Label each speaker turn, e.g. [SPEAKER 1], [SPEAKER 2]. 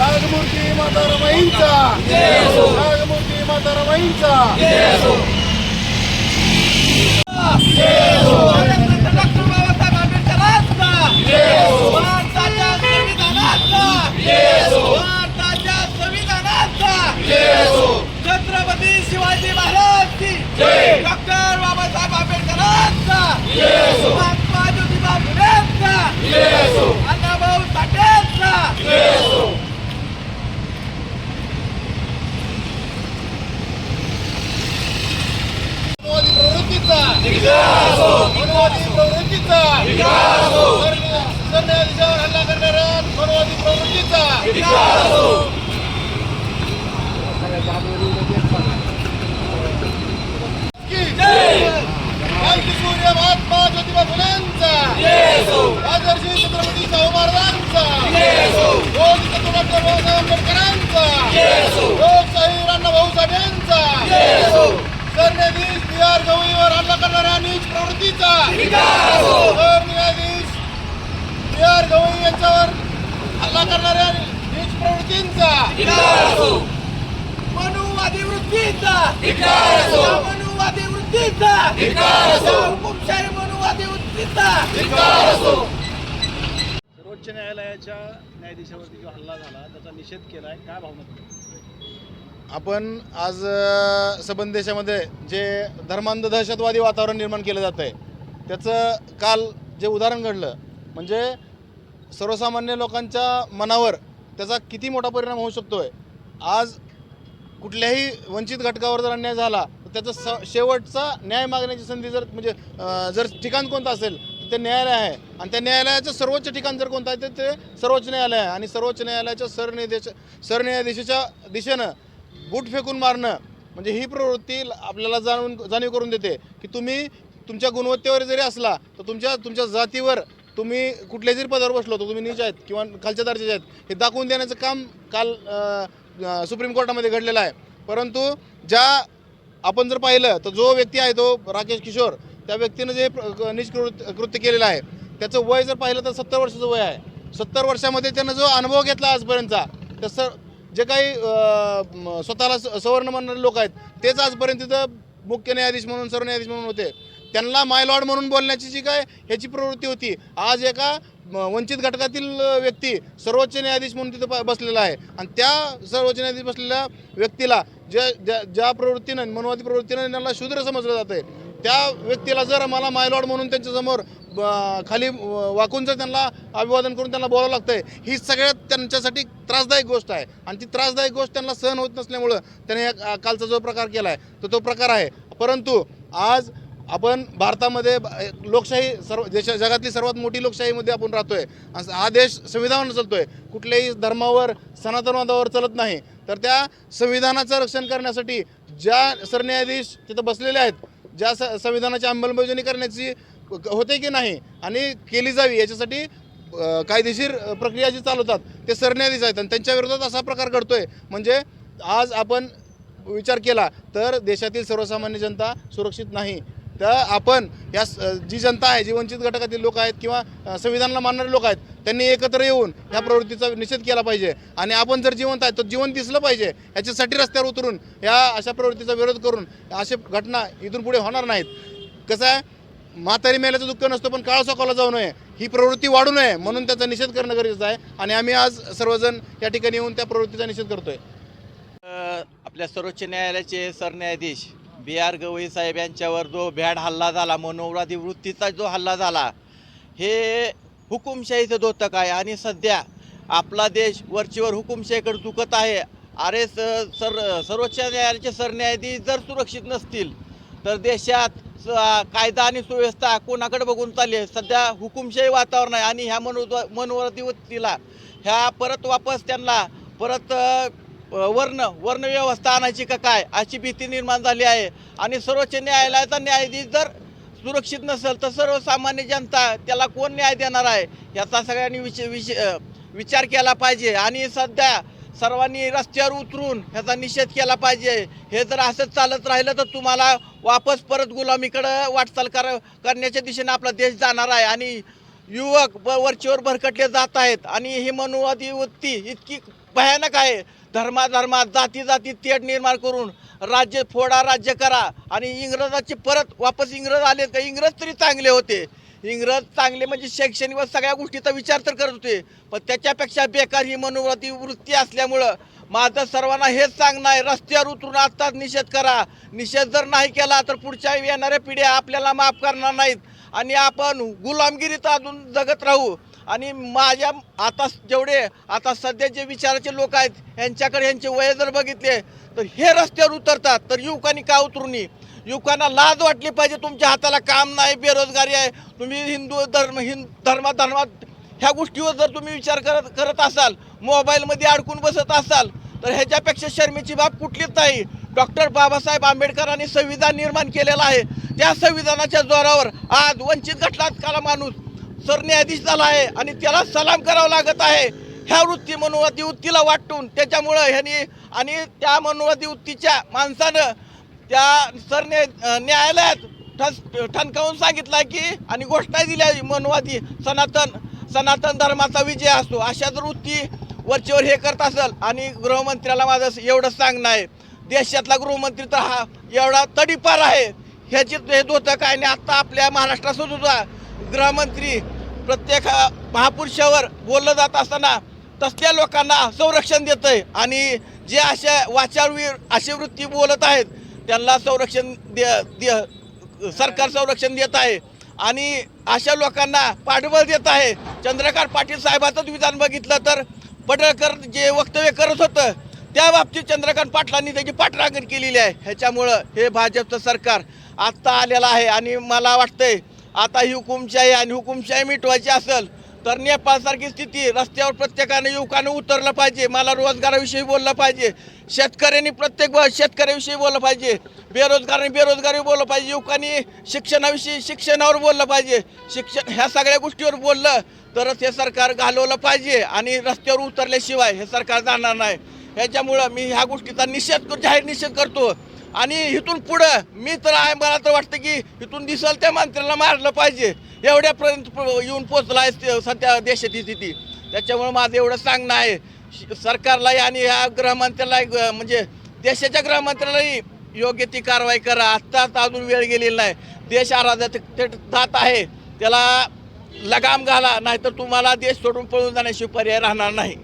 [SPEAKER 1] नागमूर्ती माता रमाईंचा. नागमूर्ती माता रमाईंचा.
[SPEAKER 2] डॉक्टर बाबासाहेब आंबेडकरांचा भारताच्या संविधानाचा भारताच्या संविधानाचा छत्रपती शिवाजी महाराज की डॉक्टर बाबासाहेब आंबेडकरांचा. महात्मा ज्योतिबा फुलेंचा. अण्णाभाऊ साठेंचा
[SPEAKER 1] मनोवादी प्रवृत्तीचा मनोवादी प्रवृत्तीचा सरन्यायाधीशावर हल्ला करणाऱ्या मनोवादी प्रवृत्तीचा की क्रांती सूर्य महात्मा ज्योतिबा फुलेंचा आदर्शी छत्रपती शाहू डॉक्टर बाबासाहेब आंबेडकरांचा लोकशाही अण्णाभाऊ साठेंचा सरन्यायाधीश बी आर गवईवर हल्ला करणाऱ्या नीच प्रवृत्तीचा सरन्यायाधीश बी आर गवई यांच्यावर हल्ला करणाऱ्या नीच प्रवृत्तींचा
[SPEAKER 2] मनुवादी वृत्तीचा मनुवादी वृत्तीचा हुकुमशाही मनुवादी वृत्तीचा
[SPEAKER 3] सर्वोच्च न्यायालयाच्या न्यायाधीशावरती जो हल्ला झाला त्याचा निषेध केला आहे काय भावना
[SPEAKER 1] आपण आज सबंध देशामध्ये जे धर्मांध दहशतवादी वातावरण निर्माण केलं जात आहे त्याचं काल जे उदाहरण घडलं म्हणजे सर्वसामान्य लोकांच्या मनावर त्याचा किती मोठा परिणाम होऊ शकतोय? आज कुठल्याही वंचित घटकावर जर अन्याय झाला तर त्याचा स शेवटचा न्याय मागण्याची संधी जर म्हणजे जर ठिकाण कोणतं असेल ते न्यायालय आहे. आणि त्या न्यायालयाचं सर्वोच्च ठिकाण जर कोणतं आहे तर ते सर्वोच्च न्यायालय आहे. आणि सर्वोच्च न्यायालयाच्या सरन्यायाधीश सरन्यायाधीशाच्या दिशेनं बूट फेकून मारणं म्हणजे ही प्रवृत्ती आपल्याला जाणून जाणीव करून देते की तुम्ही तुमच्या गुणवत्तेवर जरी असला तर तुमच्या तुमच्या जातीवर तुम्ही कुठल्या जरी पदावर बसलो तर तुम्ही नीच आहेत किंवा खालच्या दर्जाचे आहेत. हे दाखवून देण्याचं काम काल सुप्रीम कोर्टामध्ये घडलेलं आहे. परंतु ज्या आपण जर पाहिलं तर जो व्यक्ती आहे तो राकेश किशोर त्या व्यक्तीनं जे निष्कृत कृत्य केलेलं आहे त्याचं वय जर पाहिलं तर सत्तर वर्षाचं वय आहे. सत्तर वर्षामध्ये त्यानं जो अनुभव घेतला आजपर्यंतचा तसं सर जे काही स्वतःला स- सवर्ण म्हणणारे लोक आहेत तेच आजपर्यंत तिथं मुख्य न्यायाधीश म्हणून सरन्यायाधीश म्हणून होते. त्यांना मायलॉर्ड म्हणून बोलण्याची जी काय ह्याची प्रवृत्ती होती. आज एका वंचित घटकातील व्यक्ती सर्वोच्च न्यायाधीश म्हणून तिथं बसलेला आहे. आणि त्या सर्वोच्च न्यायाधीश बसलेल्या व्यक्तीला ज्या ज्या ज्या प्रवृत्तीनं मनवादी प्रवृत्तीनं त्यांना शूद्र समजलं जातं आहे त्या व्यक्तीला जर मला मायलॉड म्हणून त्यांच्यासमोर ब- खाली व- वाकून जर त्यांना अभिवादन करून त्यांना बोलावं लागतंय ही सगळ्यात त्यांच्यासाठी त्रासदायक गोष्ट आहे. आणि ती त्रासदायक गोष्ट त्यांना सहन होत नसल्यामुळं त्याने या कालचा जो प्रकार केला आहे तो तो प्रकार आहे. परंतु आज आपण भारतामध्ये लोकशाही सर्व देशा जगातली सर्वात मोठी लोकशाहीमध्ये आपण राहतोय. आहे हा देश संविधानावर चालतोय. कुठल्याही धर्मावर सनातनवादावर चालत नाही. तर त्या संविधानाचं रक्षण करण्यासाठी ज्या सरन्यायाधीश तिथं बसलेले आहेत ज्या स संविधानाची अंमलबजावणी करण्याची होते की नाही आणि केली जावी याच्यासाठी कायदेशीर प्रक्रिया जी चालवतात ते सरन्यायाधीश आहेत आणि त्यांच्या विरोधात असा प्रकार घडतोय. म्हणजे आज आपण विचार केला तर देशातील सर्वसामान्य जनता सुरक्षित नाही. तर आपण या स- जी जनता आहे जी वंचित घटकातील लोक आहेत किंवा संविधानाला मानणारे लोक आहेत त्यांनी एकत्र येऊन ह्या प्रवृत्तीचा निषेध केला पाहिजे. आणि आपण जर जिवंत आहे तर जीवन दिसलं पाहिजे. याच्यासाठी रस्त्यावर उतरून या अशा प्रवृत्तीचा विरोध करून अशा घटना इथून पुढे होणार नाहीत. कसं आहे? म्हातारी मेल्याचं दुःख नसतं पण काळ सोकावला जाऊ नये. ही प्रवृत्ती वाढू नये म्हणून त्याचा निषेध करणं गरजेचं आहे. आणि आम्ही आज सर्वजण या ठिकाणी येऊन त्या प्रवृत्तीचा निषेध करतोय.
[SPEAKER 4] आपल्या सर्वोच्च न्यायालयाचे सरन्यायाधीश बी आर गवई साहेब यांच्यावर जो भ्याड हल्ला झाला मनोवादी वृत्तीचा जो हल्ला झाला हे हुकुमशाहीचं दोतक आहे. आणि सध्या आपला देश वरचीवर हुकुमशाहीकडे चुकत आहे. अरे स सर सर्वोच्च न्यायालयाचे सरन्यायाधीश जर सुरक्षित नसतील तर देशात स- कायदा आणि सुव्यवस्था कोणाकडे बघून चालली आहे? सध्या हुकुमशाही वातावरण आहे. आणि ह्या मनो मनोवृत्तीला वृत्तीला ह्या परत वापस त्यांना परत वर्ण वर्णव्यवस्था आणायची का काय अशी भीती निर्माण झाली आहे. आणि सर्वोच्च न्यायालयाचा न्यायाधीश जर सुरक्षित नसेल तर सर्वसामान्य जनता त्याला कोण न्याय देणार आहे? याचा सगळ्यांनी विच विच विचार केला पाहिजे. आणि सध्या सर्वांनी रस्त्यावर उतरून ह्याचा निषेध केला पाहिजे. हे जर असंच चालत राहिलं तर तुम्हाला वापस परत गुलामीकडं वाटचाल कर करण्याच्या दिशेने आपला देश जाणार आहे. आणि युवक ब वरचीवर भरकटले जात आहेत. आणि ही मनुवादी वृत्ती इतकी भयानक आहे. धर्माधर्मात जाती जाती तेढ निर्माण करून राज्य फोडा राज्य करा. आणि इंग्रजाचे परत वापस इंग्रज आले तर इंग्रज तरी चांगले होते. इंग्रज चांगले म्हणजे शैक्षणिक व सगळ्या गोष्टीचा विचार तर करत होते. पण त्याच्यापेक्षा बेकार ही मनोवृत्ती वृत्ती असल्यामुळं माझं सर्वांना हेच सांगणं आहे रस्त्यावर उतरून आत्ताच निषेध करा. निषेध जर नाही केला तर पुढच्या येणाऱ्या पिढ्या आपल्याला माफ करणार नाहीत. आणि आपण गुलामगिरीत अजून जगत राहू. आणि माझ्या आता जेवढे आता सध्या जे विचाराचे लोक आहेत यांच्याकडे यांचे वय जर बघितले तर हे रस्त्यावर उतरतात. तर युवकांनी का उतरू नये? युवकांना लाज वाटली पाहिजे तुमच्या हाताला काम नाही बेरोजगारी आहे. तुम्ही हिंदू धर्म हिंद धर्मा धर्मात ह्या गोष्टीवर जर तुम्ही विचार करत करत असाल मोबाईलमध्ये अडकून बसत असाल तर ह्याच्यापेक्षा शर्मेची बाब कुठलीच नाही. डॉक्टर बाबासाहेब आंबेडकरांनी संविधान निर्माण केलेलं आहे. त्या संविधानाच्या जोरावर आज वंचित घटनात्काला माणूस सरन्यायाधीश झाला आहे आणि त्याला सलाम करावा लागत आहे. ह्या वृत्ती मनुवादी वृत्तीला वाटून त्याच्यामुळं ह्यांनी आणि त्या मनुवादी वृत्तीच्या माणसानं त्या सरन्या न्यायालयात ठस ठणकावून सांगितलं की आणि घोषणा दिल्या मनुवादी सनातन सनातन धर्माचा विजय असतो अशा जर वृत्ती वरचेवर हे करत असेल आणि गृहमंत्र्याला माझं एवढं सांगणं आहे. देशातला गृहमंत्री तर हा एवढा तडीपार आहे. ह्याची हे धोतं काय नाही. आत्ता आपल्या महाराष्ट्रात सुद्धा गृहमंत्री प्रत्येक महापुरुषावर बोललं जात असताना तसल्या लोकांना संरक्षण देत आहे आणि जे अशा वाचाळवीर अशी वृत्ती बोलत आहेत त्यांना संरक्षण दे दे सरकार संरक्षण देत आहे. आणि अशा लोकांना पाठबळ देत आहे. चंद्रकांत पाटील साहेबाचंच विधान बघितलं तर पडळकर जे वक्तव्य करत होतं त्या बाबतीत चंद्रकांत पाटलांनी त्याची पाठरांगण केलेली आहे. ह्याच्यामुळं हे भाजपचं सरकार आत्ता आलेलं आहे. आणि मला वाटतंय आता ही हुकुमशाही आणि हुकुमशाही मिटवायची असेल तर नेपाळसारखी स्थिती रस्त्यावर प्रत्येकाने युवकानं उतरलं पाहिजे मला रोजगाराविषयी बोललं पाहिजे शेतकऱ्यांनी प्रत्येक शेतकऱ्याविषयी बोललं पाहिजे बेरोजगारांनी बेरोजगारी बोललं पाहिजे युवकांनी शिक्षणाविषयी शिक्षणावर बोललं पाहिजे शिक्षण ह्या सगळ्या गोष्टीवर बोललं तरच हे सरकार घालवलं पाहिजे आणि रस्त्यावर उतरल्याशिवाय हे सरकार जाणार नाही. ह्याच्यामुळं मी ह्या गोष्टीचा निषेध जाहीर निषेध करतो. आणि इथून पुढं मी तर आहे मला तर वाटतं की इथून दिसल त्या मंत्र्याला मारलं पाहिजे. एवढ्यापर्यंत येऊन पोचला आहे सध्या देशाची स्थिती. त्याच्यामुळं माझं एवढं सांगणं आहे. श- सरकारलाही आणि ह्या गृहमंत्र्याला ग- म्हणजे देशाच्या गृहमंत्र्यालाही योग्य ती कारवाई करा. आत्ताच अजून वेळ गेलेली नाही. देश आराधात थेट जात आहे. त्याला लगाम घाला नाहीतर तुम्हाला देश सोडून पळून जाण्याशिवाय पर्याय राहणार नाही.